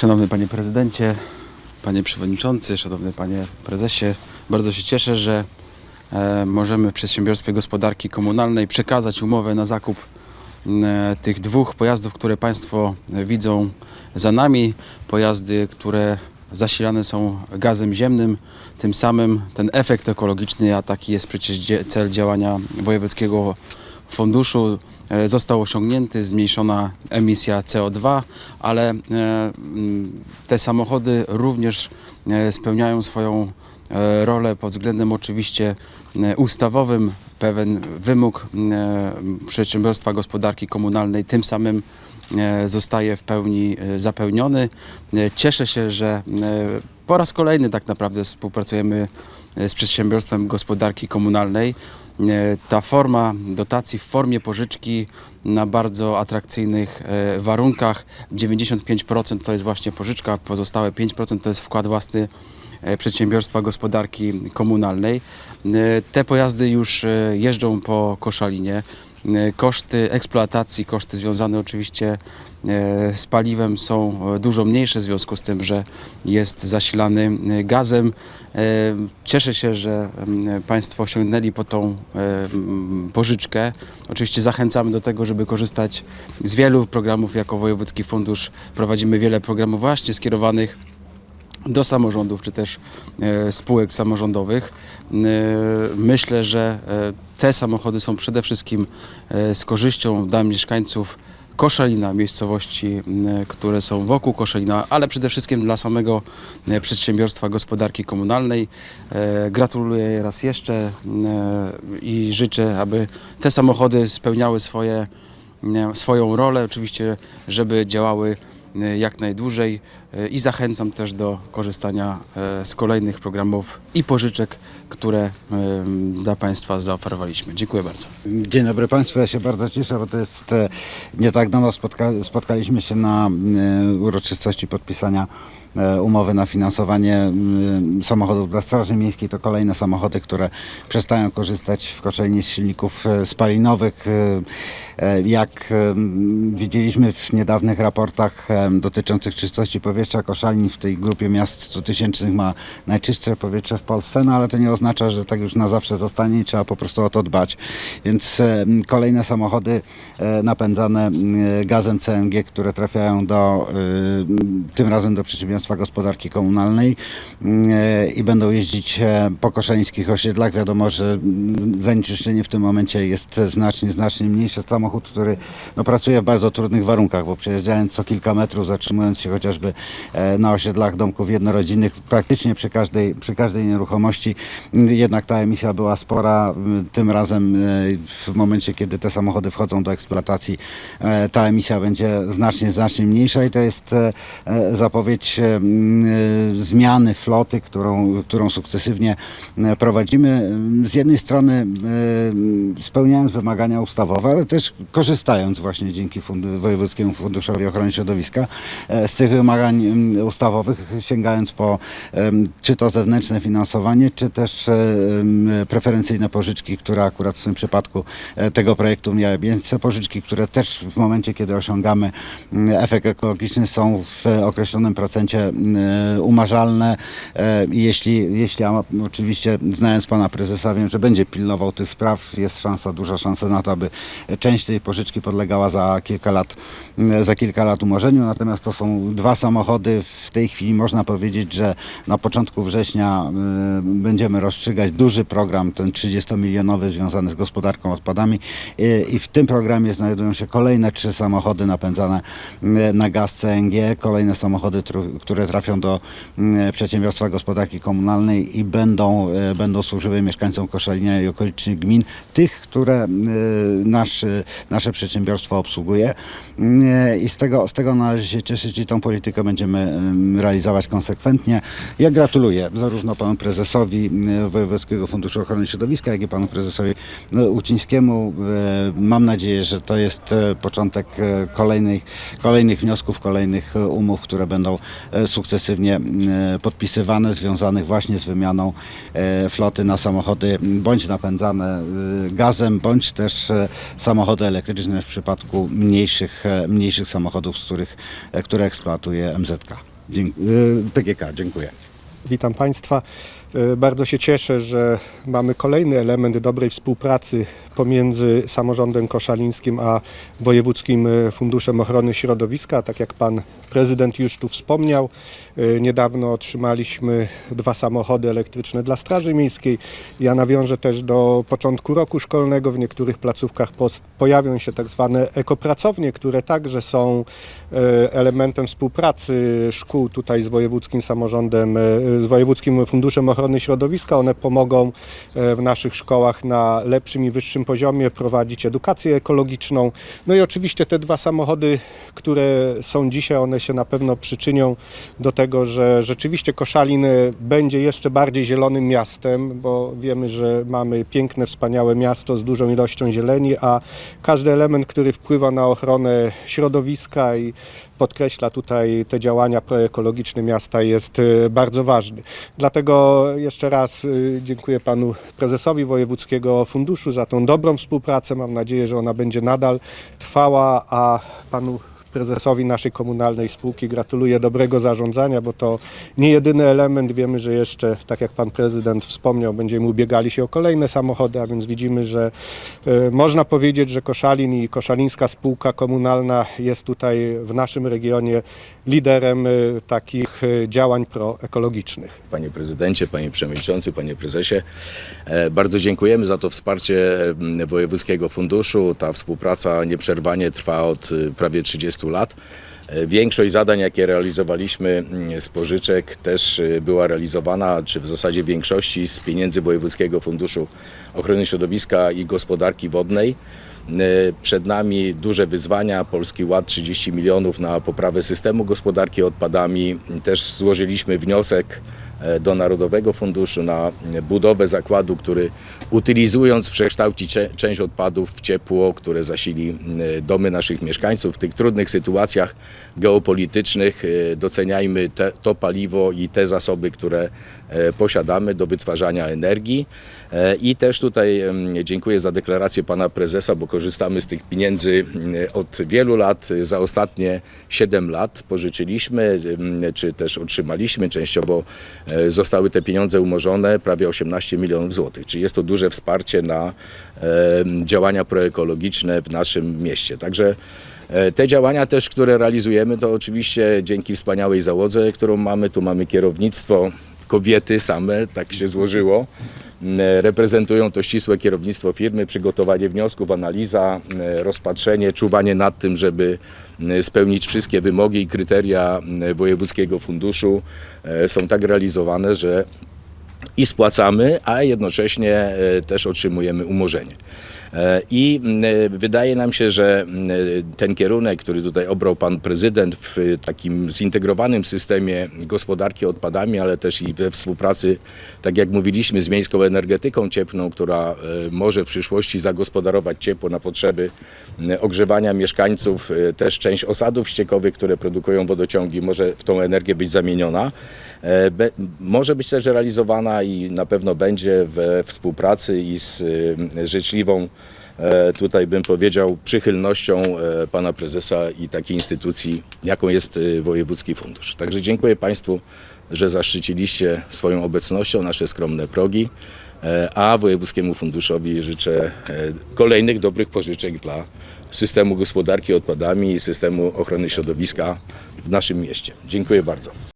Szanowny Panie Prezydencie, Panie Przewodniczący, Szanowny Panie Prezesie, bardzo się cieszę, że e, możemy w Przedsiębiorstwie Gospodarki Komunalnej przekazać umowę na zakup e, tych dwóch pojazdów, które Państwo widzą za nami. Pojazdy, które zasilane są gazem ziemnym. Tym samym ten efekt ekologiczny, a taki jest przecież cel działania Wojewódzkiego Funduszu, został osiągnięty, zmniejszona emisja CO2, ale e, te samochody również e, spełniają swoją e, rolę pod względem oczywiście e, ustawowym, pewien wymóg e, przedsiębiorstwa gospodarki komunalnej tym samym e, zostaje w pełni e, zapełniony. E, Cieszę się, że e, po raz kolejny tak naprawdę współpracujemy e, z przedsiębiorstwem gospodarki komunalnej. E, Ta forma dotacji w formie pożyczki na bardzo atrakcyjnych e, warunkach. 95% to jest właśnie pożyczka, pozostałe 5% to jest wkład własny e, przedsiębiorstwa gospodarki komunalnej. Te pojazdy już jeżdżą po Koszalinie. E, Koszty eksploatacji, koszty związane oczywiście e, z paliwem są e, dużo mniejsze w związku z tym, że jest zasilany gazem. Cieszę się, że Państwo sięgnęli po tą pożyczkę. Oczywiście zachęcamy do tego, żeby korzystać z wielu programów jako Wojewódzki Fundusz. Prowadzimy wiele programów właśnie skierowanych do samorządów czy też e, spółek samorządowych. E, Myślę, że e, te samochody są przede wszystkim z korzyścią dla mieszkańców Koszalina, miejscowości, które są wokół Koszalina, ale przede wszystkim dla samego przedsiębiorstwa gospodarki komunalnej. Gratuluję raz jeszcze i życzę, aby te samochody spełniały swoje, swoją rolę, oczywiście, żeby działały jak najdłużej i zachęcam też do korzystania e, z kolejnych programów i pożyczek, które dla Państwa zaoferowaliśmy. Dziękuję bardzo. Dzień dobry Państwu, ja się bardzo cieszę, bo to jest e, nie tak dawno spotka, spotkaliśmy się na e, uroczystości podpisania umowy na finansowanie samochodów dla Straży Miejskiej. To kolejne samochody, które przestają korzystać w Koszalinie z silników spalinowych. Jak widzieliśmy w niedawnych raportach dotyczących czystości powietrza, Koszalin w tej grupie miast 100 tysięcznych ma najczystsze powietrze w Polsce, no ale to nie oznacza, że tak już na zawsze zostanie i trzeba po prostu o to dbać. Więc e, kolejne samochody e, napędzane m, gazem CNG, które trafiają do, e, tym razem do przedsiębiorstwa gospodarki komunalnej e, i będą jeździć e, po koszalińskich osiedlach. Wiadomo, że zanieczyszczenie w tym momencie jest znacznie, znacznie mniejsze. Samochód, który no, pracuje w bardzo trudnych warunkach, bo przejeżdżając co kilka metrów, zatrzymując się chociażby e, na osiedlach domków jednorodzinnych, praktycznie przy każdej, przy każdej nieruchomości, m, jednak ta emisja była spora. M, Tym razem e, w momencie, kiedy te samochody wchodzą do eksploatacji, e, ta emisja będzie znacznie, znacznie mniejsza i to jest e, e, zapowiedź e, m, e, zmiany floty, którą, którą sukcesywnie e, prowadzimy. Z jednej strony e, spełniając wymagania ustawowe, ale też korzystając właśnie dzięki Wojewódzkiemu Funduszowi Ochrony Środowiska e, z tych wymagań ustawowych, sięgając po czy to zewnętrzne finansowanie, czy też e, preferencyjne pożyczki, które akurat w tym przypadku e, tego projektu miały. Miejsce. Pożyczki, które też w momencie, kiedy osiągamy efekt ekologiczny są w określonym procencie m, umarzalne. E, jeśli, jeśli ja oczywiście znając pana prezesa wiem, że będzie pilnował tych spraw, jest szansa, duża szansa na to, aby część tej pożyczki podlegała za kilka lat, za kilka lat umorzeniu, natomiast to są dwa samochody, w tej chwili można powiedzieć, że na początku września y, będziemy rozstrzygać duży program, ten 30-milionowy związany z gospodarką odpadami. Y, i w tym programie znajdują się kolejne trzy samochody napędzane y, na gaz CNG, kolejne samochody, które trafią do przedsiębiorstwa gospodarki komunalnej i będą, będą służyły mieszkańcom Koszalina i okolicznych gmin, tych, które nasz, nasze przedsiębiorstwo obsługuje. I z tego, z tego należy się cieszyć i tą politykę będziemy em, realizować konsekwentnie. Ja gratuluję zarówno panu prezesowi Wojewódzkiego Funduszu Ochrony Środowiska, jak i panu prezesowi y, Ucińskiemu. Y, Mam nadzieję, że to jest y, początek y, kolejnych, kolejnych wniosków, kolejnych umów, które będą sukcesywnie podpisywane, związanych właśnie z wymianą floty na samochody bądź napędzane gazem, bądź też samochody elektryczne w przypadku mniejszych, e, mniejszych samochodów, z których, e, które eksploatuje MZK. Dzie- y, PGK. Dziękuję. Witam Państwa. E, Bardzo się cieszę, że mamy kolejny element dobrej współpracy pomiędzy samorządem koszalińskim a Wojewódzkim e, Funduszem Ochrony Środowiska. Tak jak Pan Prezydent już tu wspomniał, e, niedawno otrzymaliśmy dwa samochody elektryczne dla Straży Miejskiej. Ja nawiążę też do początku roku szkolnego. W niektórych placówkach pojawią się tak zwane ekopracownie, które także są elementem współpracy szkół tutaj z wojewódzkim samorządem, z Wojewódzkim Funduszem Ochrony Środowiska. One pomogą e, w naszych szkołach na lepszym i wyższym poziomie prowadzić edukację ekologiczną. No i oczywiście te dwa samochody, które są dzisiaj, one się na pewno przyczynią do tego, że rzeczywiście Koszalin będzie jeszcze bardziej zielonym miastem, bo wiemy, że mamy piękne, wspaniałe miasto z dużą ilością zieleni, a każdy element, który wpływa na ochronę środowiska i podkreśla tutaj te działania proekologiczne miasta jest e, bardzo ważny. Dlatego jeszcze raz e, dziękuję panu prezesowi Wojewódzkiego Funduszu za tą dobrą współpracę. Mam nadzieję, że ona będzie nadal trwała, a panu prezesowi naszej komunalnej spółki gratuluję dobrego zarządzania, bo to nie jedyny element. Wiemy, że jeszcze, tak jak pan prezydent wspomniał, będziemy ubiegali się o kolejne samochody, a więc widzimy, że e, można powiedzieć, że Koszalin i Koszalińska Spółka Komunalna jest tutaj w naszym regionie liderem e, takich e, działań proekologicznych. Panie prezydencie, panie przewodniczący, panie prezesie, e, bardzo dziękujemy za to wsparcie Wojewódzkiego Funduszu. Ta współpraca nieprzerwanie trwa od y, prawie 30 lat. E, Większość zadań, jakie realizowaliśmy mm, z pożyczek, też y, była realizowana, czy w zasadzie większości z pieniędzy Wojewódzkiego Funduszu Ochrony Środowiska i Gospodarki Wodnej. E, Przed nami duże wyzwania. Polski Ład 30 milionów na poprawę systemu gospodarki odpadami. Też złożyliśmy wniosek e, do Narodowego Funduszu na budowę zakładu, który utylizując przekształci część odpadów w ciepło, które zasili e, domy naszych mieszkańców. W tych trudnych sytuacjach geopolitycznych e, doceniajmy te, to paliwo i te zasoby, które e, posiadamy do wytwarzania energii. E, I też tutaj dziękuję za deklarację pana prezesa, bo korzystamy z tych pieniędzy m, od wielu lat. Za ostatnie 7 lat pożyczyliśmy, czy też otrzymaliśmy. Częściowo e, zostały te pieniądze umorzone, prawie 18 milionów złotych. Czyli jest to duże wsparcie na działania proekologiczne w naszym mieście. Także E, Te działania też, które realizujemy, to oczywiście dzięki wspaniałej załodze, którą mamy. Tu mamy kierownictwo, kobiety same, tak się złożyło. M, Reprezentują to ścisłe kierownictwo firmy, przygotowanie wniosków, analiza, m, rozpatrzenie, czuwanie nad tym, żeby m, spełnić wszystkie wymogi i kryteria Wojewódzkiego Funduszu e, są tak realizowane, że i spłacamy, a jednocześnie e, też otrzymujemy umorzenie. E, I m, e, wydaje nam się, że m, ten kierunek, który tutaj obrał pan prezydent w e, takim zintegrowanym systemie gospodarki odpadami, ale też i we współpracy, tak jak mówiliśmy, z miejską energetyką cieplną, która e, może w przyszłości zagospodarować ciepło na potrzeby m, ogrzewania mieszkańców, e, też część osadów ściekowych, które produkują wodociągi, może w tą energię być zamieniona. E, Be, może być też realizowana i na pewno będzie we współpracy i z e, życzliwą e, tutaj bym powiedział przychylnością e, pana prezesa i takiej instytucji, jaką jest e, Wojewódzki Fundusz. Także dziękuję Państwu, że zaszczyciliście swoją obecnością nasze skromne progi, e, a Wojewódzkiemu Funduszowi życzę e, kolejnych dobrych pożyczek dla systemu gospodarki odpadami i systemu ochrony środowiska w naszym mieście. Dziękuję bardzo.